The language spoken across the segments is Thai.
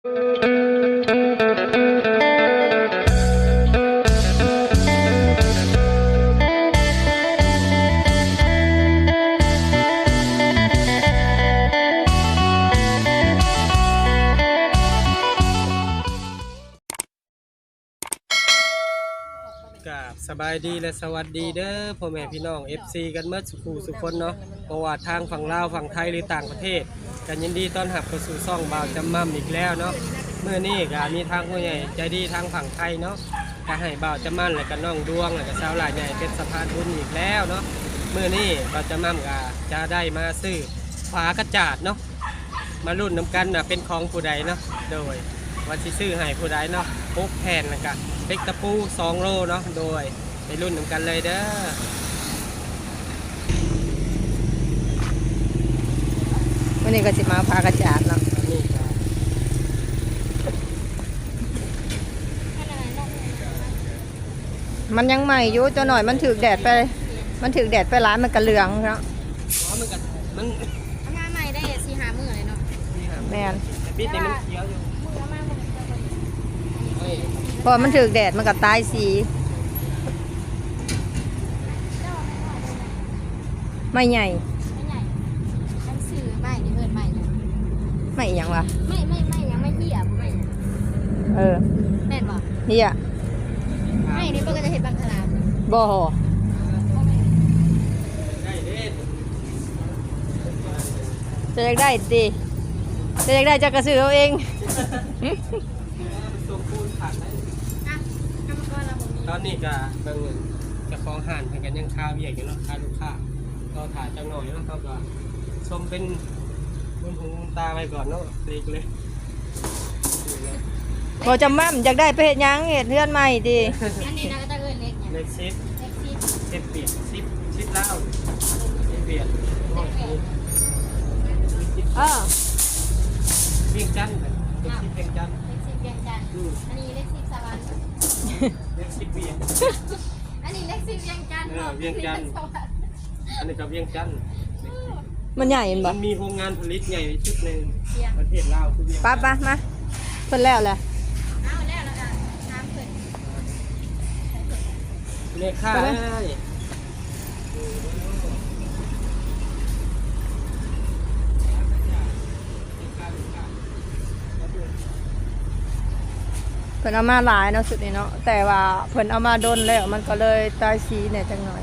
กับสบายดีและสวัสดีเด้อพ่อแม่พี่น้อง FC กันเมื่อสุขูสุคนเนาะเพราะว่าทางฝั่งลาวฝั่งไทยหรือต่างประเทศ กันยินดีต้อนรับเข้าสู่ซ่องบ่าวจำมั่มอีกแล้วเนาะเมื่อนี้ก็มีทางผู้ใหญ่ใจดีทางฝั่งไทยเนาะก็ให้บ่าวจำมั่นและก็น้องดวงและก็สาวหลายใหญ่เป็นสะพานบุญอีกแล้วเนาะเมื่อนี้บ่าวจำมั่มก็จะได้มาซื้อฝากระจาดเนาะมารุ่นน้ำกันนะเป็นของผู้ใดเนาะโดยว่าสิซื้อให้ผู้ใดเนาะปุ๊กแผ่นแล้วก็เล็กตะปู2โลเนาะโดยไปรุ่นน้ำกันเลยเด้อ วันนี้ก็สิมาพากระจาดเนาะนี่ครับมันยังใหม่อยู่ตัวหน่อยมันถือแดดไป มันถือแดดไปร้านมันกระเหลืองเนาะอ๋อมันก็มันทำงานใหม่ได้สี่หามือเลยเนาะนี่ครับแมนแต่ปิดนี่มันเขียวอยู่มือละมากมือละเฮ้ยเพอมันถือแดดมันก็ตายสีไม่ใหญ่ไม่ใหญ่ฉันสื่อใหม่นี่เพิ่นใหม่เลย ไม่อหย่างวะไม่ไม่ไม่ยังไม่เที่ยบ่ไม่เออแม่นบ่เฮียไม่นี่เพิ่นก็จะเห็นบางขลามบ่ได้เด้อจะอยากได้ดิจะอยากได้จะกระสือเอาเองส่งปูนขาดได้อะกรรมกรเราบ่มีตอนนี้ก็เบิ่งเจะคลองห่านเพิ่นกันยังค้าเวียกอยู่เนาะค้าลูกค้าก็ถ่ายจังหน่อยเนาะเขาก็ชมเป็น บนหูบนตาไปก่อนเนาะเล็กเลยบ่จำมั่มอยากได้ไปเฮ็ดหยังเฮ็ดเรือนใหม่ดิอันนี้นะก็จะเอิ้นเล็กเนี่ยเล็กซิปเล็กสิบเซฟเปียกซิปซิปเหล้าซิปเปียกโอ้ยซิปเออเวียงจันทร์เลยเล็กซิปเวียงจันทร์เล็กสิบเวียงจันทร์อืมอันนี้เล็กสิบสวรรค์เล็กซิปเวียงอันนี้เล็กสิบเวียงจันทร์เออเวียงจันทร์สวรรค์อันนี้ก็เวียงจันทร์ มันใหญ่เห็นบ่มันมีโรงงานผลิตใหญ่ชุดหนึ่งเวียงประเทศลาวคือเวียงปั๊บมามาเพิ่นแล้วแหละเอาแล้วแล้วก็น้ำขึ้นเลขค่าไปไหมได้เพิ่นเอามาหลายเนาะสุดนี้เนาะแต่ว่าเพิ่นเอามาดนแล้วมันก็เลยตายสีเนี่ยจังหน่อย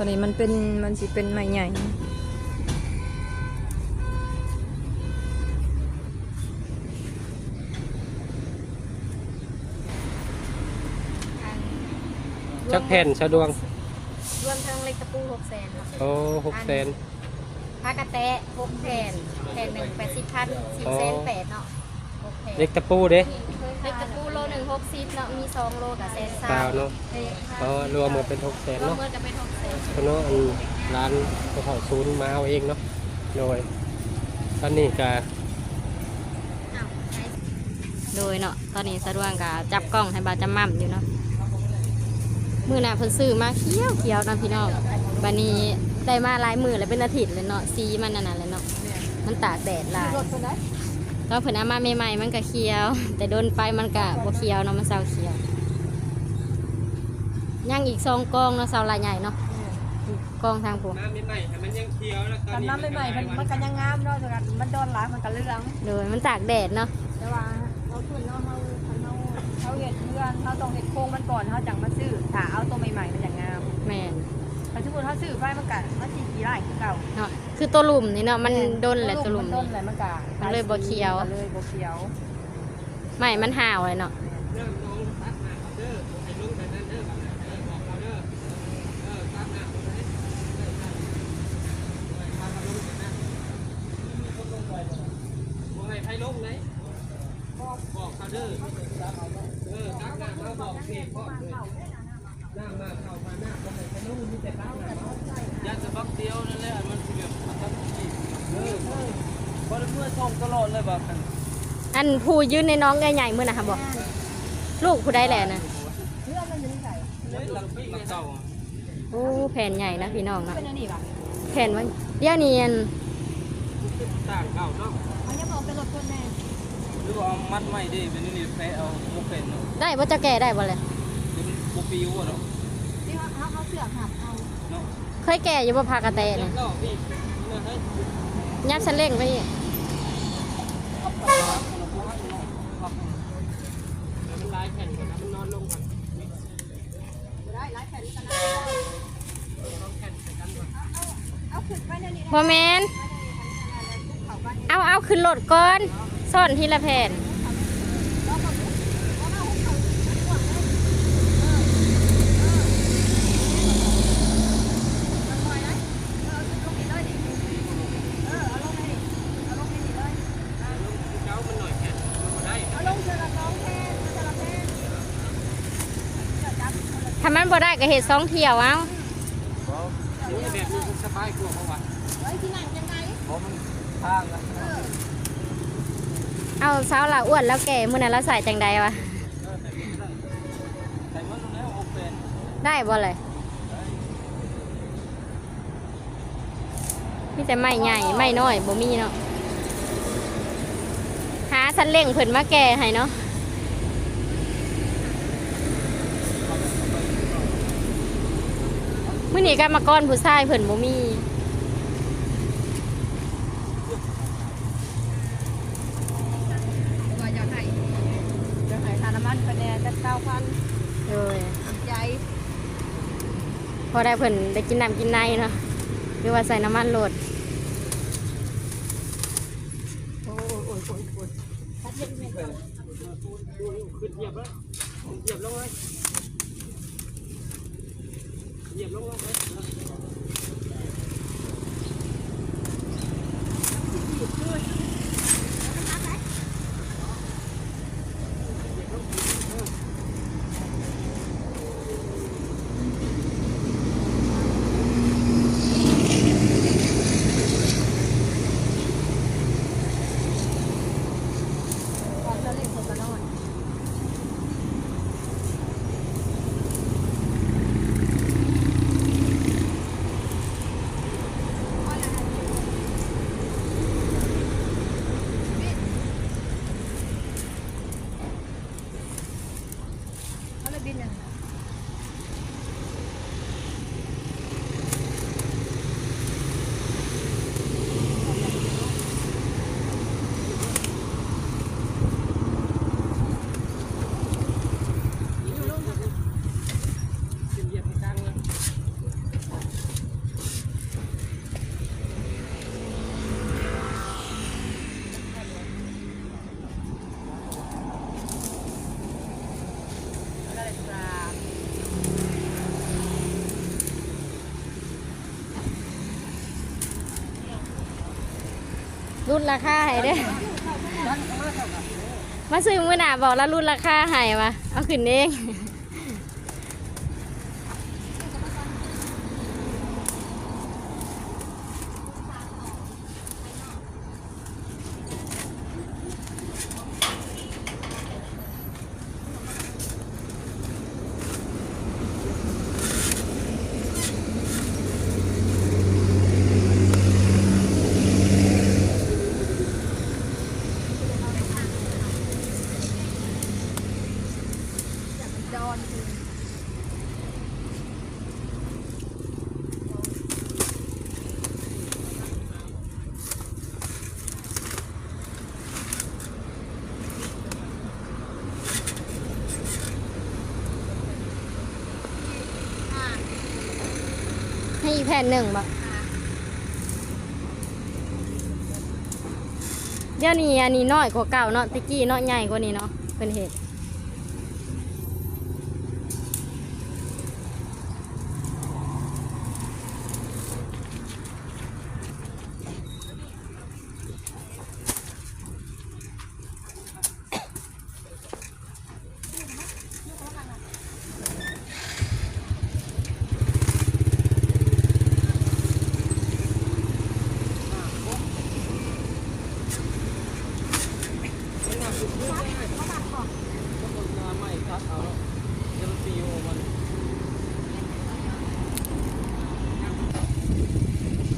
ตัวนี้มันเป็นมันสิเป็นไม้ใหญ่จักแผ่นสะดวงรวมทั้งเล็กตะปูหกแสนเนาะโอ้หกแสนผ้ากระแตะหกแผ่นแผ่นหนึ่งแปดสิบพันสิบเซนแปดเนาะหกแผ่นเล็กตะปูเด้ เล็กตะปูโลหนึ่งหกสิบเนาะมีสองโลกับเซนสาเปล่ามเนาะเฮ้ยอ๋อรวมหมดเป็นหกแสนรวมเนาะเมื่อจะเป็นหกแสนเพราะเนาะอันร้านเขาเขาศูนย์มาเอาเองเนาะโดยตอนนี้ก็อ้าวใช้โดยเนาะตอนนี้สะดวกกับจับกล้องให้บาจำมั่มอยู่เนาะมือหน้าเพิ่นซื้อมาเขียวเขียวๆเนาะพี่น้องบันนี้ได้มาหลายมือแล้วเป็นอาทิตย์เลยเนาะสีมันนั่นน่ะเลยเนาะมันตากแดดหลายรถเพิ่นได้ ตอนเพิ่นเอามาใหม่ๆมันก็เขียว แต่โดนไปมันก็บ่เขียวเนาะมันเศร้าเขียวย่างอีกสองกองเนาะเศร้าลายใหญ่เนาะกองทางผมน้ำใหม่ๆมันยังเคี้ยวแล้วตอนกันนี้น้ำใหม่ๆมันมันก็ยังงามเนาะแต่กันมันโดนหลายมันก็เหลืองโดยมันตากแดดเนาะแต่ว่าเราขึ้นเนาะเฮาเฮาเฮาเฮ็ดเพื่อนเฮาต้องเฮ็ดโครงมันก่อนเฮาจังมาซื้อถ้าเอาตัวใหม่ๆมันอย่างงามแม่น แต่ทุกคนเฮาซื้อไปมันก็มันสิกี่ไร่คือเก่าเนาะคือตัวหลุมนี่เนาะมันโดนแหละตัวหลุมต้นนี่ แหละมันก็มันเลยบ่เขียว มันเลยบ่เขียวไม่มันห่าวเลยเนาะเริ่มลงตัดหน้าเขาเด้อไอ้ลุงไปนั่นเด้อบัดนั้นเด้อบอกเขาเด้อเออตัดหน้าเขาเลยเออตัดเออตัดเขาลงไปนะมีคนลงไปบ่บ่ให้ไผลงไหนบอกบอกเขาเด้อเออตัดหน้าเขาบอกเพจพ่อเลย หน้ามาเข้ามาหน้าบ่ให้ไผลงมีแต่ตัดหน้าเขายันจะบักเดียวนั่นแหละมันสิแบบมันทับที่เออเออบ่ได้เมื่อส่งตลอดเลยบ่คันอันผู้ยืนในน้องใหญ่ๆมื้อน่ะค่ะบ่ลูกผู้ใดแหละนะเลยหลังปีหลังเก่าโอ้แผ่นใหญ่นะพี่น้องเนาะเป็นอันนี้ป่ะแผ่นว่าเดี๋ยวนี้อันต่างเข้าเนาะมันจะบอกเป็นรถคนแม่หรือว่าเอามัดไม้ดิเป็นนี่แปะเอาโมเป็นเนาะได้บ่จะแก่ได้บ่เลยคือมันบ่ปิวอะเนาะที่ เขาเขาเอาเสือกหับเอาเคยแก่อยู่บ่พากระแตเนี่ยยับฉันเร่งไปอีกมันลายแผ่นก่อนนะมันนอนลงก่อนได้หลายแผ่นกันนะต้องแผ่นใส่กันก่อนเอาขึ้นไปในนี้บ่แมนเอาเอาขึ้นรถก่อนซ่อนทีละแผ่น เจ้ามันหน่อยแผ่นมันบ่ได้ เอาลงเชือกสองแผ่นเชือกแผ่น ถ้ามันบ่ได้ก็เฮ็ดสองเที่ยวเอานี่แบบนี้สบายกว่าเพราะว่าเฮ้ยที่นั่งยังไงเพราะมันข้างนะเอาสาวละอ้วนแล้วแก่มื้อนั้นเราใส่จังใดวะใส่มันแล้วโมเป็นได้บ่เลยมีแต่ไม่ใหญ่ไม่น้อยบ่มีเนาะหาสันเล่งเพิ่นมาแก่ให้เนาะ มื้อนี้กรรมกรผู้ชายเพิ่นบ่มีว่าจะให้จะให้ทาน้ำมันไปแน่จะเก้าพันเลยใจพอได้เพิ่นได้กินน้ำกินในเนาะหรือว่าใส่น้ำมันโหลด โอ้ยโอ้ยโอ้ยโอ้ยพัดเย็นไหม ขึ้นเหยียบแล้วเหยียบลงเลย เหยียบลงเลย ก่อนจะเล่นคนละนอน เขาเลยบินอย่าง ขึ้นเหยียบให้กลางเลย อะไรปลา รุ่นราคาให้เด้อมาซื้อมือหนาบอกแล้วรุ่นราคาให้วะเอาขึ้นเอง ให้อีกแผ่นหนึ่งบ่เดี๋ยวนี้อันนี้น้อยกว่าเก่าเนาะตะกี้เนาะใหญ่กว่านี้เนาะเป็นเหตุ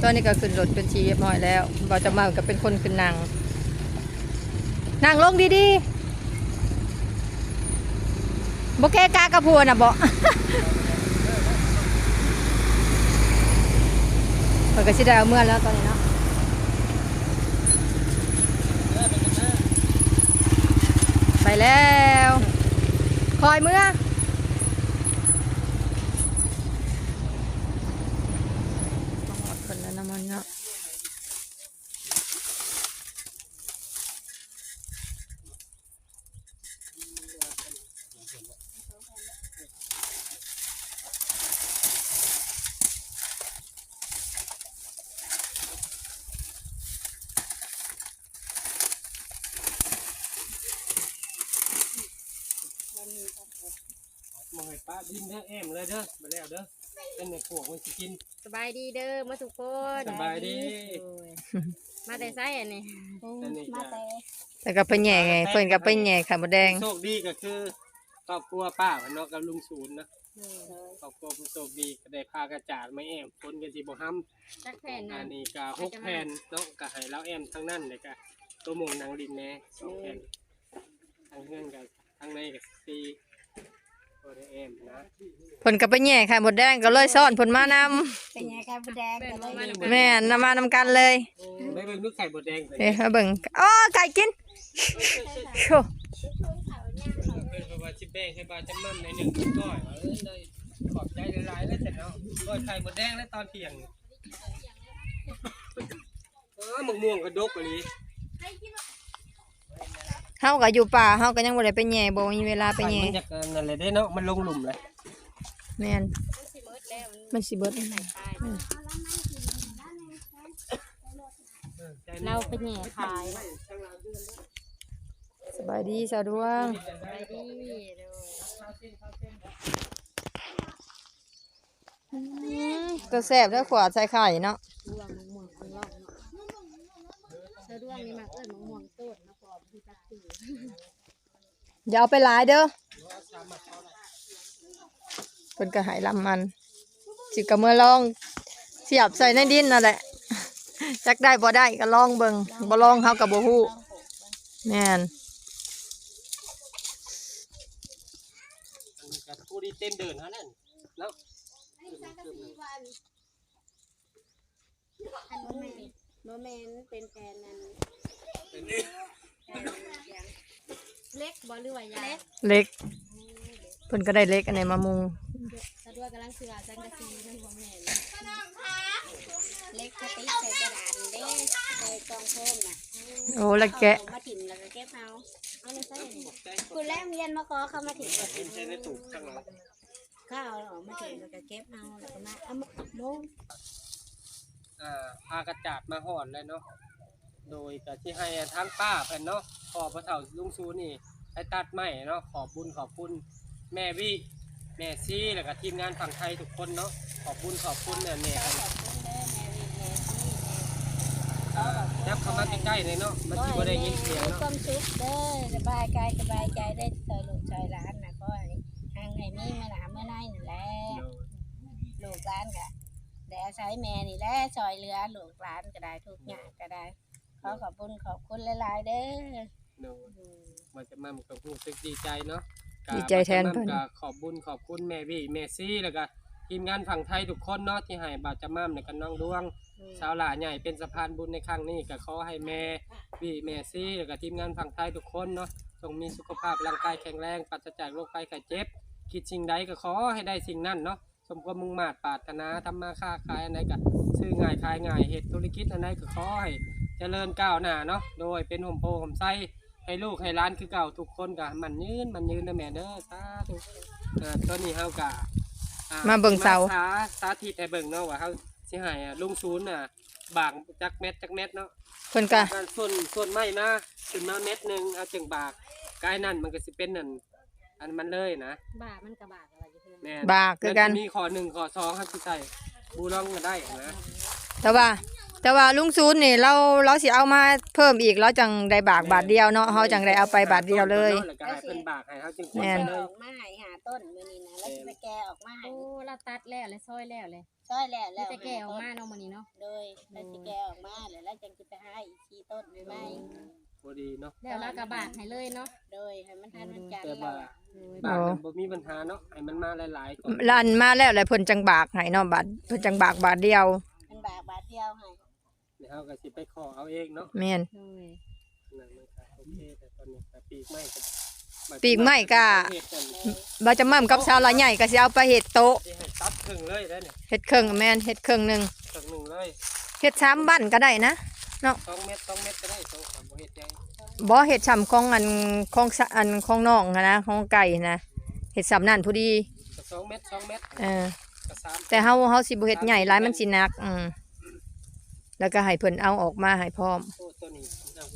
ตอนนี้ก็ขึ้นรถเป็นชีเรียบร้อยแล้วบอจะมาก็เป็นคนขึ้นนั่งนั่งลงดีๆบแกกากระพัวน่ะบอเปิดกระชิได้เอาเมื่อแล้วตอนนี้เนาะไปแล้ว คอยเมื่อ หมดคนแล้วน้ำมันเนาะ มองให้ป้าดินเด้อแอมเลยเด้อมา แล้วเด้อเป็นในพวกมันสิกิน สบายดีเด้อมาทุกคนสบายดี โอ้ยมาแต่ไซอันนี้อันนี้มาก็แต่แต่ก็ไปแหย่ไงเพิ่นก็ไปแหย่ไข่มดแดง โชคดีก็คือครอบครัวป้าเนาะกับลุงศูนย์นะครอบครัวผู้โชคดีก็ได้พากระจาดมาแอมคนกันสิบ่ห้ำจักแผ่นอันะนนี้ก็หกแผ่นเนาะก็ให้เราแอมทั้งนั้นเลยก็ตัวหมงนางดินแน่สองแผ่นทั้งเพื่อนกับทั้งในกับสี่ ตัวได้แอมนะเพิ่นก็ไปแหย่ไข่มดแดงก็เลยซ่อนเพิ่นมานเป็นไงครับแดงกันเลยำแม่นนำมานำกันเลยไม่เป็นนึกไข่บดแดงเลยเอ้ยมาเบิ่งอ้อไก่กินโชเป็นประวัติแบ่งให้บาจำมั่มในหนึ่งก้อยเออเลยขอบใจหลายๆแล้วเสร็จแล้วก้อยไข่บดแดงแล้วตอนเที่ยงเออหมกม่วงกระดกเลย เฮาก็อยู่ป่าเฮาก็ยังบ่ได้ไปแหย่บ่มีเวลาไปแหย่มันจะนั่นเลยได้เนาะมันลงหลุมเลยแม่นมันสิเบิดเราไปแหน่ขายสบายดีสาวดวงสบายดีก็แซ่บแล้วขวาใส่ไข่เนาะ ดวงม่วงคนรอบเนาะเธอดวงนี่มาเอิ้นมะม่วงโตดนะพอพี่ตักตี อย่าเอาไปหลายเด้อเพิ่นก็ใหายลำมันสิก็เมื่อลองเสียบใส่ในดินนั่นแหละจักได้บ่ได้ก็ลองเบิ่งบ่ลองเฮาก็บ่ฮู้แม่นอันนี้กับผู้ที่เต้นเดินเท่านั้นเนาะอันบ่แม่นบ่แม่นเป็นแฟนนั้น เป็นเล็กบ่หรือว่ายาวเล็กเพิ่นก็ได้เล็กอันไหนมามุงสะดวกกำลังเสือจังกะซีมันบ่แม่นเล็กสติ๊กใส่กระดาษเด้ใส่กล่องโฟมน่ะโอ้แล้วแกะเอามาถิ่มแล้วก็เก็บเอาเอาเลยใส่ขอบใจคุณแรกเรียนมาขอเข้ามาถิ่มก่อนกินใจในตุกข้างหลังข้าวเอามาถิ่มแล้วก็เก็บเอาแล้วก็มาเอามาโมงอ่าพากระจาดมาห่อนเลยเนาะ โดยก็ที่ให้ทางป้าเพิ่นเนาะขอพระเฒ่าลุงซูนี่ให้ตัดไม้เนาะขอบบุญขอบคุณแม่วิแม่ซีแล้วก็ทีมงานฝั่งไทยทุกคนเนาะขอบบุญขอบคุณเนี่ยเนี่ยขอบคุณเด้อแม่วีแม่ที่อ่ายับเข้ามาใกล้ๆเลยเนาะมันสิบ่ได้ยินเสียงมีเนาะความสุขเด้อสบายกายสบายใจได้ซอยลูกซอยหลานนะก็ให้ทางไหนมีเมื่อหนาเมื่อไหนนั่นแหละลูกหลานก็ได้อาศัยแม่นี่แหละซอยเหลือลูกหลานก็ได้ทุกอย่างก็ได้ ขอขอบคุณขอบคุณหลายๆเด้อโดยมันจะมั่มกับรู้สึกดีใจเนาะก็ดีใจแทนเพิ่น ก็ขอบบุญขอบคุณแม่วิแม่ซีแล้วก็ทีมงานฝั่งไทยทุกคนเนาะที่ให้บาดจะมั่มในกันน้องดวง ชาวหลาใหญ่เป็นสะพานบุญในครั้งนี้ก็ขอให้แม่พี่แม่ซี่แล้วก็ทีมงานฝั่งไทยทุกคนเนาะจงมีสุขภาพร่างกายแข็งแรงปราศจากโรคภัยไข้เจ็บ คิดสิ่งใดก็ขอให้ได้สิ่งนั้นเนาะสมความมุ่งมา่ปรารถนาทำมาค้าขายอันใดก็ซื้อง่ายขายง่ายเหตุธุรกิจอันใดก็ขอให้ เจริญก้าวหน้าเนาะโดยเป็นห่มโพห่มไส้ให้ลูกให้ร้านคือเก่าทุกคนก็มันยืนมันยืนนะแม่เด้อสาธุอ่าตอนนี้เฮากะอ่มาเบิ่งเสาสาสาธิตให้เบิ่งเนาะว่าเฮาสิให้อะลุงศูนย์น่ะบางจักเม็ดจักเม็ดเนาะ เพิ่นก็การส่วนส่วนไม้มาขึ้นมาเม็ดหนึงเอาจึงบากกายนั่นมันก็สิเป็นนั่นอันมันเลยนะบามันกับบากอะไรอยู่เพื่อนแม่บากคือกัน แล้วจะมีข้อหนึ่งข้อสองครับที่ใส่บูรองก็ได้นะแต่ว่า แต่ว่าลุงซูนนี่เราเราสิเอามาเพิ่มอีกเราจังได้บากบาทเดียวเนาะเฮาจังได้เอาไปบาทเดียวเลย แล้วก็ให้เพิ่นบากให้เฮาจึงแม่นดอกไม้หาต้นมื้อนี้นะแล้วสิไปแกะออกมาให้โอ้เราตัดแล้วเลยซอยแล้วเลยซอยแล้วแล้แล้ววจะแก่ออกมาเนาะมื้อนี้เนาะโดยแล้วสิแกะออกมาแล้วแล้วจังสิไปหาอีกทีต้นใหม่พอดีเนาะแล้วเราก็บาดให้เลยเนาะๆโดยให้มันทันมันจันทแต่ร์ว่าแล้วโดยบาทมันบ่มีปัญหาเนาะให้มันมาหลายๆก่อน ลันมาแล้วแหละเพิ่นจังบากให้เนาะบาทเพิ่นจังบากบาทเดียว มันบากบาทเดียวให้ เดี๋ยวเฮาก็สิไปขอเอาเองเนาะแม่น โดยนั่นมันก็โอเคแต่ตอนนี้ก็ปีกไม้ก็ปีกไม้ก็ เฮ็ดกันบาจะมั่มกับชาวละใหญ่ก็สิเอาไปเฮ็ดโต๊ะสิให้ตัดครึ่งเลยได้เนี่ยเฮ็ดเครื่องแม่นเฮ็ดเครื่องหนึงครึ่งหนึงเลยเฮ็ดสามบั้นก็ได้นะ2เม็ด2เม็ดก็ได้2 3บ่เฮ็ดใหญ่บ่เฮ็ดซ้ำของอันของสะอันของน้องหั้นนะของไก่นะเฮ็ดซ้ำนั่นผู้ดีก็2เม็ด2เม็ดเออ ก็สามแต่เฮาเฮาสิบ่เฮ็ดใหญ่หลายมันสิหนักอืม แล้วก็ให้เพิ่นเอาออกมาให้พร้อม โอ้ตัวนี้เอาไป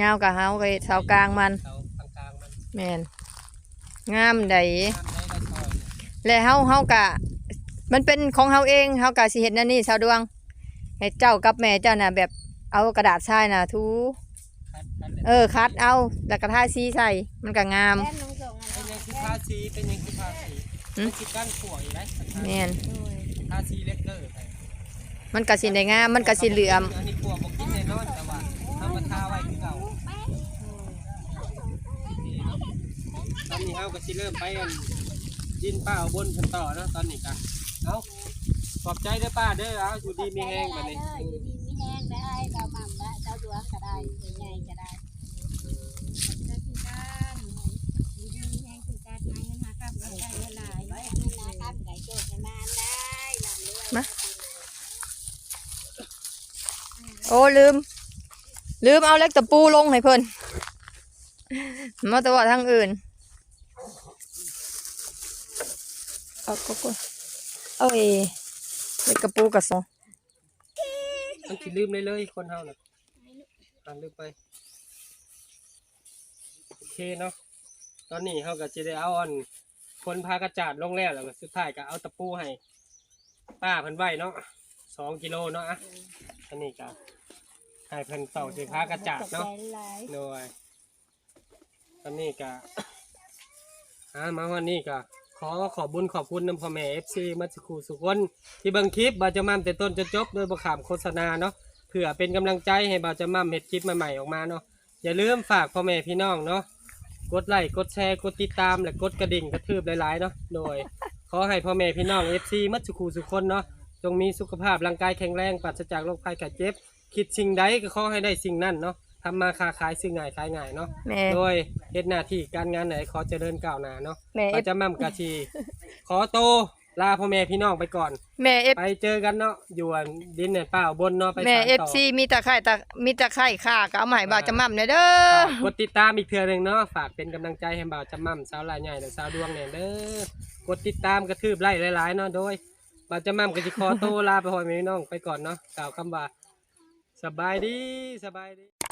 ยาวก็เฮาก็เฮ็ดเสากลางมันเสากลางๆมันแม่นงามใดน้ำได้ก็ซอยเนี่ยและเฮาเฮาก็มันเป็นของเฮาเองเฮาก็สิเฮ็ดนั่นนี่ชาวดวงให้เจ้ากับแม่เจ้าน่ะแบบเอากระดาษทรายน่ะทูคัดคัดเลยเออคัดเอาแล้วก็ทาสีใส่มันก็งามแค่นงส่งอันเป็นนั้นยังคือทาสีเป็นยังคือทาสีหืม เป็นคือการขั่วอีกได้แม่นโดยทาสีเล็กเกอร์ไป มันก็สิได้งามมันก็สิเหลื่อมอันนี้ขั่วบ่กินแน่นอนแต่ว่าทำมาทาไว้คือเก่าตอนนี้เฮาก็สิเริ่มไปอันดินป้าเอาบนขึ้นต่อเนาะตอนนี้กันเอาขอบใจเด้อป้าเด้อเอาอยู่ดีมีแห้งบัดนี้เด้ออยู่ดีมีแห้งได้เจ้ามั่มได้เจ้าดวงก็ได้ใหญ่ๆก็ได้แล้วคือการอยู่ดีมีแรงคือกา โอ้ลืม ลืมเอาเล็กตะปูลงให้เพิ่นมาตัวาทางอื่นเอาก็ก็เอาเอเล็กกระปูกระสองมันสิลืมเลยเลยคนเฮาน่ะอ่านลืมไปโอเคเนาะตอนนี้เฮาก็สิได้เอาอันคนพากระจาดลงแล้วแล้วก็สุดท้ายก็เอาตะปูให้ป้าเพิ่นไว้เนาะสองกิโลเนาะอะอันนี้ก็ ให้เพิ่นตอกสิพากระจาดเนาะใจหลายโดยตอนนี้ก็อ่ามาวันนี้ก็ขอขอบบุญขอบคุณน้ำพ่อแม่เอฟซีมาสุขูสุขคน ที่เบิ่งคลิปบาจะมั่มแต่ต้นจนจบโดยประขามโฆษณาเนาะเพื่อเป็นกำลังใจให้บาจะมั่มเห็ดคลิปใหม่ๆออกมาเนาะอย่าลืมฝากพ่อแม่พี่น้องเนาะกดไลค์กดแชร์กดติดตามและกดกระดิ่งกระทืบหลายๆเนาะโดย ขอให้พ่อแม่พี่น้องเอฟซีมัดสุขูสุขคนเนาะจงมีสุขภาพร่างกายแข็งแรงปราศจากโรคภัยไข้เจ็บ คิดสิ่งใดก็ขอให้ได้สิ่งนั้นเนาะทำมาค้าขายสิ่งง่ายขายง่ายเนาะแม่ โดยเฮ็ดหน้าที่การงานไหนขอเจริญก้าวหน้าเนาะแม่ก็จะมั่มกะชี ขอโตวลาพ่อแม่พี่น้องไปก่อน แม่เอฟไปเจอกันเนาะอยู่อันดินเนี่ยเปล่าบนเนาะไปแม่สานเอฟต่อ ซีมีตะไคร่ตะมีตะไคร่ค่ะก็เอามาให้บ่าวจะมั่มเลยเด้อกดติดตามอีกเทื่อหนึงเนาะฝากเป็นกำลังใจให้บ่าวจำมั่มสาวลายใหญ่และสาวดวงเนี่ยเด้อกดติดตามกระทืบไล่หลายๆเนาะโดยบ่าวจำมั่มก็สิขอโตวลาไปพ่อแม่พี่น้องไปก่อนเนาะกล่าวคำว่า สบายดีสบายดี